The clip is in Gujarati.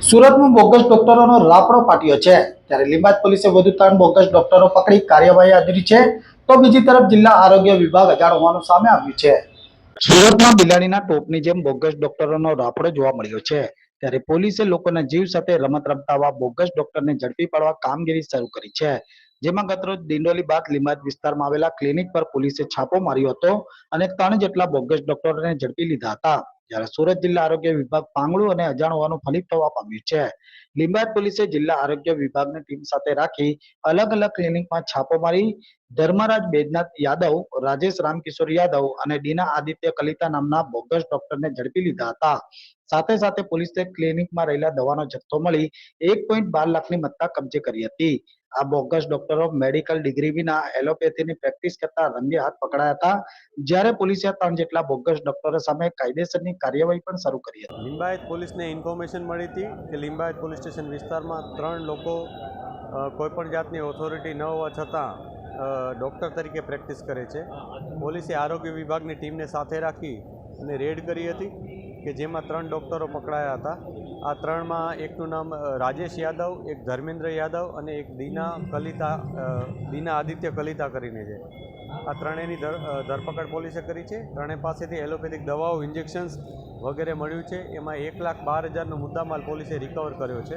સુરતમાં બોગસ ડોક્ટરોનો રાફડો ફાટ્યો છે. ત્યારે લીંબાદ પોલીસે વધુ ત્રણ બોગસ ડોક્ટરો પકડી કાર્યવાહી આદરી છે. તો બીજી તરફ જિલ્લા આરોગ્ય વિભાગ અજાણ હોવાનું સામે આવ્યું છે. સુરતમાં બિલાડીના ટોપની જેમ બોગસ ડોક્ટરોનો રાફડો જોવા મળ્યો છે. ત્યારે પોલીસે લોકોના જીવ સાથે રમત રમતા બોગસ ડોક્ટરને ઝડપી પાડવા કામગીરી શરૂ કરી છે. જેમાં ગતરોજ દિંડોલી બાદ લીંબાદ વિસ્તારમાં આવેલા ક્લિનિક પર પોલીસે છાપો માર્યો હતો અને ત્રણ જેટલા બોગસ ડોક્ટરોને ઝડપી લીધા હતા. જ્યારે સુરત જિલ્લા આરોગ્ય વિભાગ પાંગળું અને અજાણ હોવાનું ફલિત થવા પામ્યું છે. લીંબાયત પોલીસે જિલ્લા આરોગ્ય વિભાગની ટીમ સાથે રાખી અલગ અલગ ક્લિનિકમાં છાપો મારી ધર્મરાજ બેદનાથ યાદવ, રાજેશ રામકિશોર યાદવ અને ડીના આદિત્ય કલિતા નામના બોગસ ડોક્ટરને ઝડપી લીધા હતા. સાથે સાથે પોલીસે ક્લિનિકમાં રહેલા દવાનો જથ્થો મળી એક પોઈન્ટ બાર લાખની મત્તા કબજે કરી હતી. આ બોગસ ડોક્ટરો મેડિકલ ડિગ્રી વિના એલોપેથીની પ્રેક્ટિસ કરતા રંગે હાથ પકડાયા હતા. જ્યારે પોલીસે ત્રણ જેટલા બોગસ ડોક્ટરો સામે કાયદેસરની કાર્યવાહી પણ શરૂ કરી હતી. લિંબાયત પોલીસને ઇન્ફોર્મેશન મળી હતી કે લિંબાયત પોલીસ સ્ટેશન વિસ્તારમાં ત્રણ લોકો કોઈપણ જાતની ઓથોરિટી ન હોવા છતાં ડૉક્ટર તરીકે પ્રેક્ટિસ કરે છે. પોલીસે આરોગ્ય વિભાગની ટીમને સાથે રાખી અને રેડ કરી હતી. કે જેમાં ત્રણ ડૉક્ટરો પકડાયા હતા. આ ત્રણમાં એકનું નામ રાજેશ યાદવ, એક ધર્મેન્દ્ર યાદવ અને એક દીના કલિતા દીના આદિત્ય કલિતા કરીને છે. આ ત્રણેયની ધર- ધરપકડ પોલીસે કરી છે. ત્રણેય પાસેથી એલોપેથિક દવાઓ, ઇન્જેક્શન્સ વગેરે મળ્યું છે. એમાં એક લાખ બાર હજારનો મુદ્દામાલ પોલીસે રિકવર કર્યો છે.